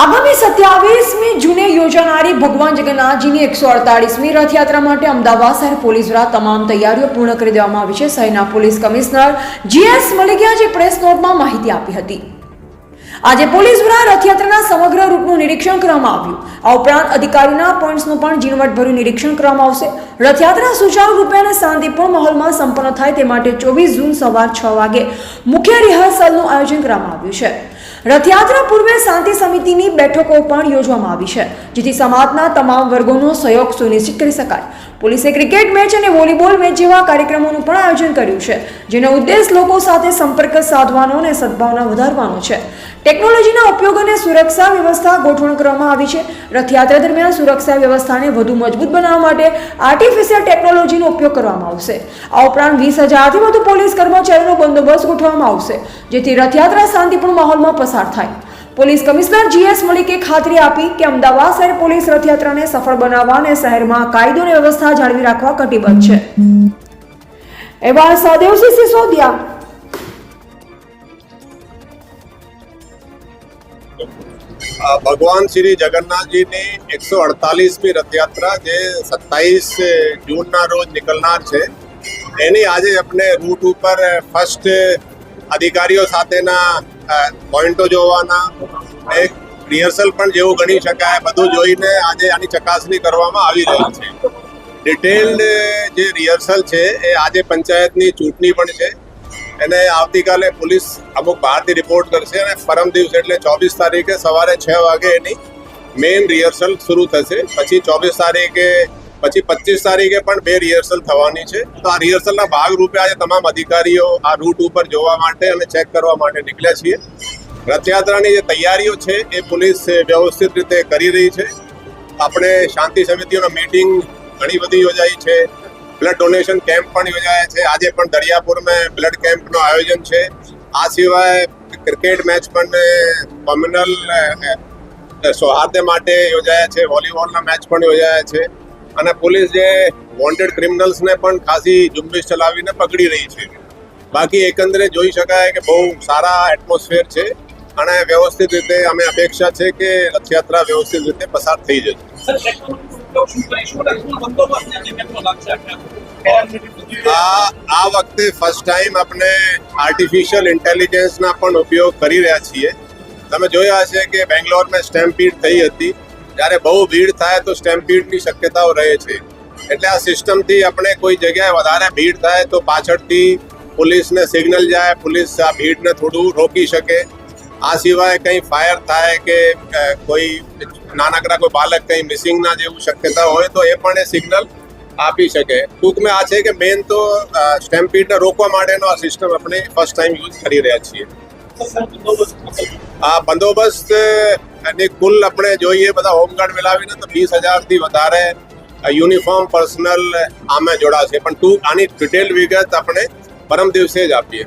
આગામી સત્યાવીસમી જૂને યોજાનારી ભગવાન જગન્નાથજીની એકસો અડતાલીસમી રથયાત્રા માટે અમદાવાદ શહેર પોલીસ દ્વારા તમામ તૈયારીઓ પૂર્ણ કરી દેવામાં આવી છે. શહેરના police commissioner GS Malikiyaji press નોટમાં માહિતી આપી હતી. આજે પોલીસ દ્વારા રથયાત્રાના રૂટનું નિરીક્ષણ કરવામાં આવ્યું. આ ઉપરાંત અધિકારીના પોઈન્ટ્સનું પણ ઝીણવટભર્યું નિરીક્ષણ કરવામાં આવશે. રથયાત્રા સુચારુ રૂપે અને શાંતિપૂર્ણ માહોલમાં સંપન્ન થાય તે માટે ચોવીસ જૂન સવાર છ વાગે મુખ્ય રિહર્સલનું આયોજન કરવામાં આવ્યું છે. રથયાત્રા પૂર્વે શાંતિ સમિતિની બેઠકો પણ યોજવામાં આવી છે, જેથી સમાજના તમામ વર્ગોનો સહયોગ સુનિશ્ચિત કરી શકાય. પોલીસે ક્રિકેટ મેચ અને વોલીબોલ મેચ જેવા કાર્યક્રમોનું પણ આયોજન કર્યું છે, જેનો ઉદ્દેશ લોકો સાથે સંપર્ક સાધવાનો અને સદભાવના વધારવાનો છે. ટેકનોલોજીના ઉપયોગ અને સુરક્ષા વ્યવસ્થા ગોઠવણ કરવામાં આવી છે. રથયાત્રા દરમિયાન સુરક્ષા વ્યવસ્થાને વધુ મજબૂત બનાવવા માટે આર્ટિફિશિયલ ટેકનોલોજીનો ઉપયોગ કરવામાં આવશે. આ ઉપરાંત વીસ હજારથી વધુ પોલીસ કર્મચારીનો બંદોબસ્ત ગોઠવવામાં આવશે, જેથી રથયાત્રા શાંતિપૂર્ણ માહોલમાં પસાર થાય. પોલીસ કમિશનર જીએસ મલિકે ખાતરી આપી કે અમદાવાદ શહેર પોલીસ રથયાત્રાને સફળ બનાવવા અને શહેરમાં કાયદો અને વ્યવસ્થા જાળવી રાખવા કટિબદ્ધ છે. એવા સહદેવસિંહ સિસોદિયા ભગવાન શ્રી જગન્નાથજીની એકસો અડતાલીસમી રથયાત્રા જે સત્તાવીસ જૂનના રોજ નીકળનાર છે. એની આજે આપણે રૂટ ઉપર ફર્સ્ટ અધિકારીઓ સાથેના પોઈન્ટો જોવાના, એક રિહર્સલ પણ જેવું ગણી શકાય, બધું જોઈને આજે આની ચકાસણી કરવામાં આવી રહી છે. ડિટેલ્ડ જે રિહર્સલ છે, એ આજે પંચાયતની ચૂંટણી પણ છે. એને આવતીકાલે પોલીસ અમુક બહારથી રિપોર્ટ કરશે અને પરમ દિવસ એટલે ચોવીસ તારીખે સવારે છ વાગે એની મેઇન રિહર્સલ શરૂ થશે. પછી ચોવીસ તારીખે, પછી પચીસ તારીખે પણ બે રિહર્સલ થવાની છે. તો આ રિહર્સલના ભાગરૂપે આજે તમામ અધિકારીઓ આ રૂટ ઉપર જોવા માટે અને ચેક કરવા માટે નીકળ્યા છીએ. રથયાત્રાની જે તૈયારીઓ છે એ પોલીસ વ્યવસ્થિત રીતે કરી રહી છે. આપણે શાંતિ સમિતિઓની મીટિંગ ઘણી બધી યોજાઈ છે. બ્લડ ડોનેશન કેમ્પ પણ યોજાયા છે. આજે પણ દરિયાપુરમાં બ્લડ કેમ્પનું આયોજન છે. આ સિવાય ક્રિકેટ મેચ પણ કોમ્યુનલ સૌહાર્દ માટે યોજાયા છે. વોલીબોલના મેચ પણ યોજાયા છે. અને પોલીસ જે વોન્ટેડ ક્રિમિનલ્સને પણ ખાસી ઝુંબેશ ચલાવીને પકડી રહી છે. બાકી એકંદરે જોઈ શકાય કે બહુ સારા એટમોસ્ફિયર છે અને વ્યવસ્થિત રીતે અમે અપેક્ષા છે કે રથયાત્રા વ્યવસ્થિત રીતે પસાર થઈ જશે. આ વખતે ફર્સ્ટ ટાઈમ આપણે આર્ટિફિશિયલ ઇન્ટેલિજન્સના પણ ઉપયોગ કરી રહ્યા છીએ. તમે જોયા હશે કે બેંગ્લોરમાં સ્ટેમ્પીડ થઈ હતી. જ્યારે બહુ ભીડ થાય તો સ્ટેમ્પીડની શક્યતાઓ રહે છે. એટલે આ સિસ્ટમથી આપણે કોઈ જગ્યાએ વધારે ભીડ થાય તો પાછળથી પોલીસને સિગ્નલ જાય, પોલીસ આ ભીડને થોડું રોકી શકે. આ સિવાય કંઈ ફાયર થાય કે કોઈ નાનકડા કોઈ બાળક કંઈ મિસિંગના જેવું શક્યતા હોય તો એ પણ એ સિગ્નલ આપી શકે. ટૂંકમાં આ છે કે મેન તો સ્ટેમ્પીડને રોકવા માટેનો આ સિસ્ટમ આપણે ફર્સ્ટ ટાઈમ યુઝ કરી રહ્યા છીએ. આ બંદોબસ્તની કુલ આપણે જોઈએ બધા હોમગાર્ડ મિલાવીને તો વીસ હજારથી વધારે યુનિફોર્મ પર્સનલ આમે જોડાશે. પણ ટૂંક, આની ડિટેલ વિગત આપણે પરમ દિવસે જ આપીએ.